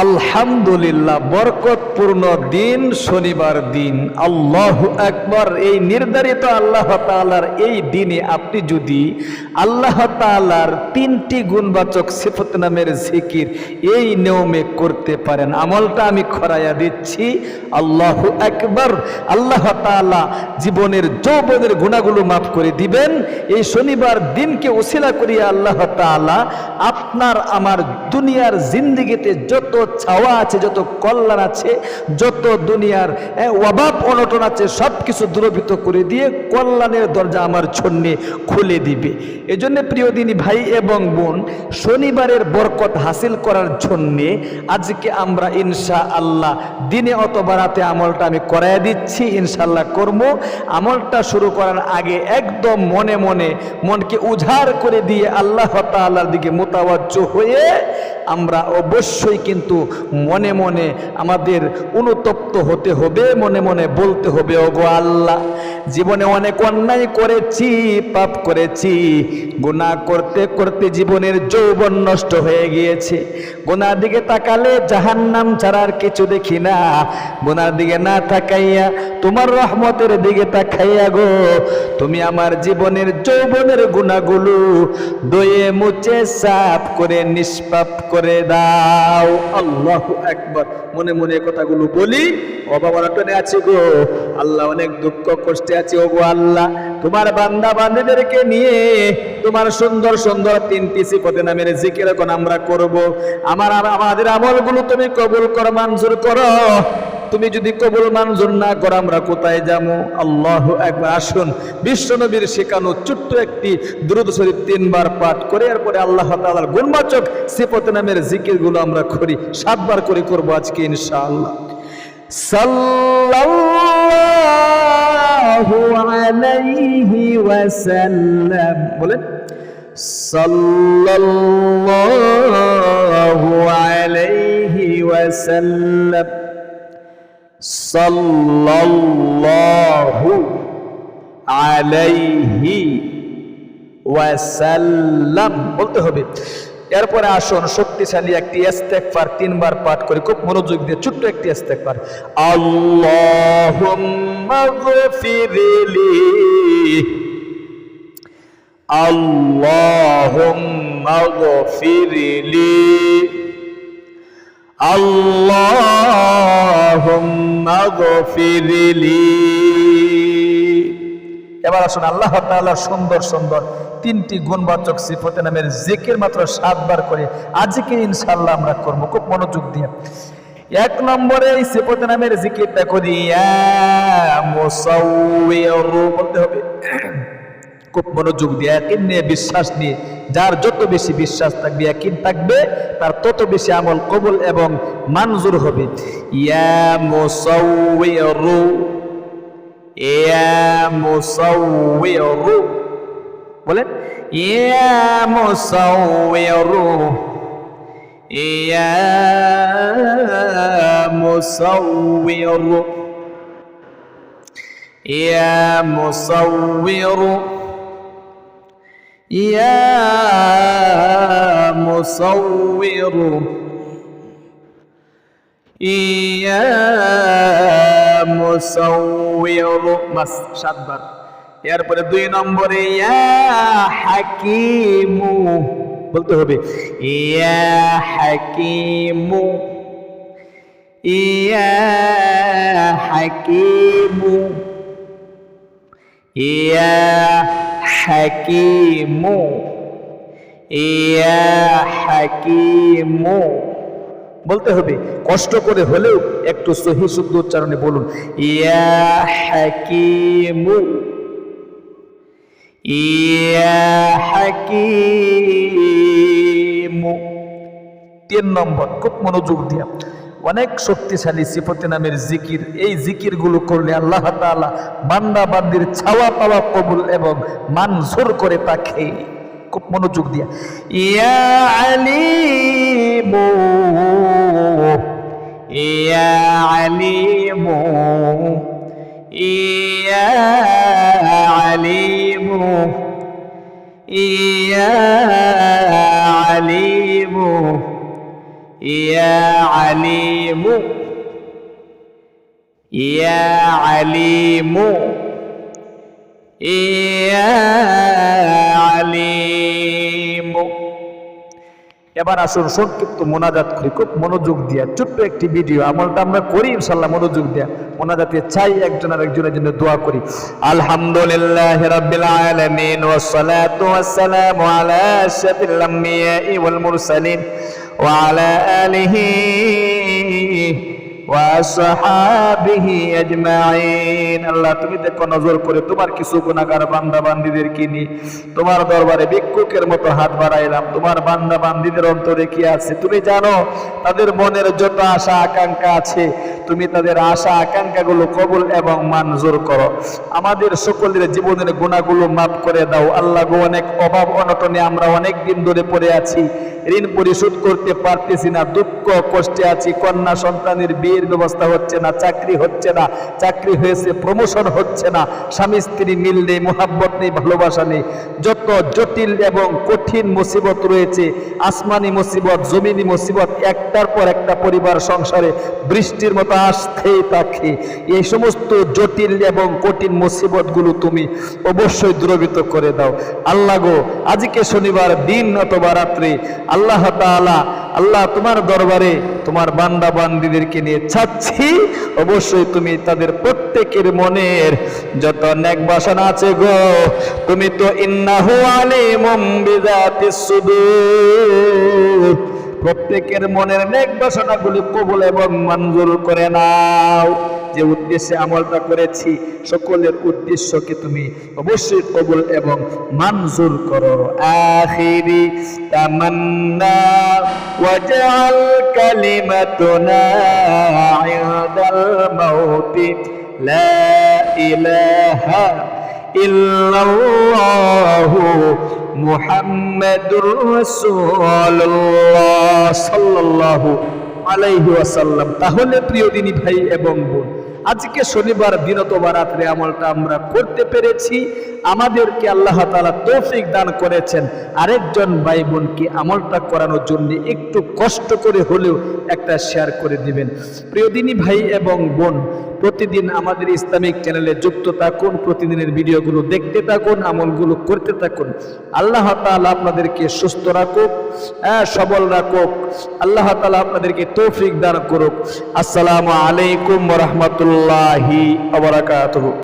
আলহামদুলিল্লাহ, বরকতপূর্ণ দিন, শনিবার দিন। আল্লাহ একবার এই নির্ধারিত আল্লাহ তাআলার এই দিনে আপনি যদি আল্লাহ তাআলার তিনটি গুণবাচক সিফত নামের জিকির এই নিয়মে করতে পারেন, আমলটা আমি খরাইয়া দিচ্ছি, আল্লাহ একবার আল্লাহ তাআলা জীবনের যৌবনের গুণাগুলো মাফ করে দিবেন, এই শনিবার দিনকে উসিলা করিয়া আল্লাহ তাআলা আপনার আমার দুনিয়ার জিন্দিগিতে যত ছাওয়া আছে, যত কল্যাণ আছে, যত দুনিয়ার অভাব অনটন আছে সব কিছু দূরভূত করে দিয়ে কল্যাণের দরজা আমার জন্যে খুলে দিবে। এজন্য প্রিয় দিনী ভাই এবং বোন, শনিবারের বরকত হাসিল করার জন্যে আজকে আমরা ইনশা আল্লাহ দিনে অথবা রাতে আমলটা আমি করাই দিচ্ছি ইনশাল্লাহ কর্ম আমলটা শুরু করার আগে একদম মনে মনে মনকে উজাড় করে দিয়ে আল্লাহ তাআলার দিকে মোতাবাজ্য হয়ে আমরা অবশ্যই কিন্তু মনে মনে আমাদের অনুতপ্ত হতে হবে, মনে মনে বলতে হবে, ওগো আল্লাহ, জীবনে অনেক অন্যায় করেছি, পাপ করেছি, গুনাহ করতে করতে জীবনের যৌবন নষ্ট হয়ে গিয়েছে। গুনার দিকে তাকালে জাহান্নাম ছাড়া আর কিছু দেখি না। গুনার দিকে না তাকাইয়া তোমার রহমতের দিকে তাকাইয়া গো, তুমি আমার জীবনের যৌবনের গুণাগুলো দয়ে মুছে, সাফ করে, নিষ্পাপ করে দাও। আল্লাহ একবার মনে মনে কথাগুলো বলি। ও বাবা টনে আছে গো। আল্লাহ অনেক দুঃখ কষ্টে আছে ও গো আল্লাহ। তোমার বান্দা বান্দিদেরকে নিয়ে তোমার সুন্দর সুন্দর তিন তিনটি পদে নামের জিকির এখন আমরা করব। আমার আমাদের আমলগুলো তুমি কবুল কর, মঞ্জুর করো। তুমি যদি কবুল মঞ্জুর না করো, আমরা কোথায় যাব? আল্লাহ একবার আসুন, বিশ্বনবীর শেখানো ছোট্ট একটি দ্রুত শরীফ তিনবার পাঠ করে, এরপরে আল্লাহ তাআলার গুণবাচক সিফত নামের জিকিরগুলো আমরা করি, সাতবার করে করব আজকে ইনশাআল্লাহ। সাল্লাল্লাহু আলাইহি ওয়াসাল্লাম। বলেন, সাল্লাল্লাহু আলাইহি ওয়াসাল্লাম। সাল্লাল্লাহু আলাইহি ওয়াসাল্লাম। বলতে হবে, এরপরে আসুন শক্তিশালী একটি ইস্তেগফার তিনবার পাঠ করে, খুব মনোযোগ দিয়ে, ছোট্ট একটি ইস্তেগফার। আল্লাহুম্মা গফিরলি। আল্লাহুম্মা গফিরলি। আল্লাহুম্মা এবার আসুন, আল্লাহ তাআলার সুন্দর সুন্দর তিনটি গুণবাচক সিফতে নামের জিকির মাত্র সাতবার করে আজকে ইনশাআল্লাহ আমরা করব। খুব মনোযোগ দিয়ে। এক নম্বরে এই সিফতে নামের জিকিরটা করি বলতে হবে। খুব মনোযোগ দিয়ে বিশ্বাস নিয়ে যার যত বেশি বিশ্বাস থাকবে একিন থাকবে, তার তত বেশি আমল কবুল এবং মঞ্জুর হবে। ইয়া মুসাউবিরু ইয়া মুসাউবিরু বলেন, ইয়া মুসাউবিরু ইয়া মুসাউবিরু ইয়া মুসাউবিরু يا مصور يا مصور বাস সাতবার এরপরে দুই নম্বরে ইয়া হাকিমু বলতে হবে ইয়া হাকিমু ইয়া হাকিমু ইয়া হাকিমু। ইয়া হাকিমু। বলতে হবে, কষ্ট করে হলেও একটু সহি শুদ্ধ উচ্চারণে বলুন। ইয়া হাকিমু। ইয়া হাকিমু। তিন নম্বর, খুব মনোযোগ দিয়া। অনেক শক্তিশালী সিফতি নামের জিকির। এই জিকিরগুলো করলে আল্লাহ তাআলা বান্দা বান্দির ছাওয়া পাওয়া কবুল এবং মানজুর করে তাকে খুব মনোযোগ দিয়া, ইয়া আলিমু ইয়া আলিমু ইয়া আলিমু ইয়া আলিমু ইয়া আলিমু ইয়া আলিমু ইয়া আলিমু এবার আসুন সংক্ষিপ্ত মোনাজাত করি। খুব মনোযোগ দিয়া ছোট্ট একটি ভিডিও। আমলটা আমরা করি ইনশাল্লাহ মনোযোগ দিয়া। মোনাজাতে চাই একজন আর একজনের জন্য দোয়া করি। আলহামদুলিল্লাহ রাব্বিল আলামিন ওয়াস সালাতু ওয়াস সালামু আলা আশরাফিল আমবিয়াই ওয়াল মুরসালিন। আলা আলিহি তুমি জানো, তাদের মনের যত আশা আকাঙ্ক্ষা আছে, তুমি তাদের আশা কবুল এবং মঞ্জুর করো। আমাদের সকলের জীবনের গুণাগুলো মাফ করে দাও। আল্লাহ অনেক অভাব অনটনে আমরা অনেক দিন ধরে পড়ে আছি। ঋণ পরিশোধ করতে পারতেছি না, দুঃখ কষ্টে আছি। কন্যা সন্তানের বিয়ের ব্যবস্থা হচ্ছে না, চাকরি হচ্ছে না, চাকরি হয়েছে প্রমোশন হচ্ছে না, স্বামী স্ত্রী মিল নেই, মোহাব্বত নেই, ভালোবাসা নেই। যত জটিল এবং কঠিন মুসিবত রয়েছে, আসমানি মুসিবত, জমিনি মুসিবত, একটার পর একটা পরিবার সংসারে বৃষ্টির মতো আসতেই থাকে। এই সমস্ত জটিল এবং কঠিন মুসিবতগুলো তুমি অবশ্যই দূরীভূত করে দাও। আল্লাহ গো, আজকে শনিবার, দিন অথবা রাত্রি, আল্লাহ তাআলা আল্লাহ তোমার দরবারে তোমার বান্দা বান্দিদেরকে নিয়ে চাচ্ছি অবশ্যই তুমি তাদের প্রত্যেকের মনের যত নেক বাসনা আছে গো, তুমি তো ইন্নাহু আলিমুম বিযাতিস সুদূর। প্রত্যেকের মনের নেক বাসনাগুলি কবুল এবং মঞ্জুর করে নাও। যে উদ্দেশ্যে আমলটা করেছি, সকলের উদ্দেশ্যকে তুমি অবশ্যই কবুল এবং মঞ্জুর করো। আখিরি তামান্না, ওয়াজআল কালিমাতুনা ইনদাল মাউতি, লা ইলাহা ইল্লাল্লাহু মুহাম্মাদুর রাসূলুল্লাহ। সাল্লাল্লাহু আলাইহি ওয়াসাল্লাম। তাহলে প্রিয় দিনী ভাই এবং বোন আজকে শনিবার দিন বারাত্রে রাত্রে আমলটা আমরা করতে পেরেছি। আমাদেরকে আল্লাহ তালা তৌফিক দান করেছেন। আরেকজন ভাই বোনকে আমলটা করানোর জন্য একটু কষ্ট করে হলেও একটা শেয়ার করে দিবেন। প্রিয়দিনী ভাই এবং বোন প্রতিদিন আমাদের ইসলামিক চ্যানেলে যুক্ত থাকুন, প্রতিদিনের ভিডিওগুলো দেখতে থাকুন, আমলগুলো করতে থাকুন। আল্লাহ তালা আপনাদেরকে সুস্থ রাখুক হ্যাঁ সবল রাখুক। আল্লাহ তালা আপনাদেরকে তৌফিক দান করুক। আসসালামু আলাইকুম রহমতুল্লাহি আবরাকাত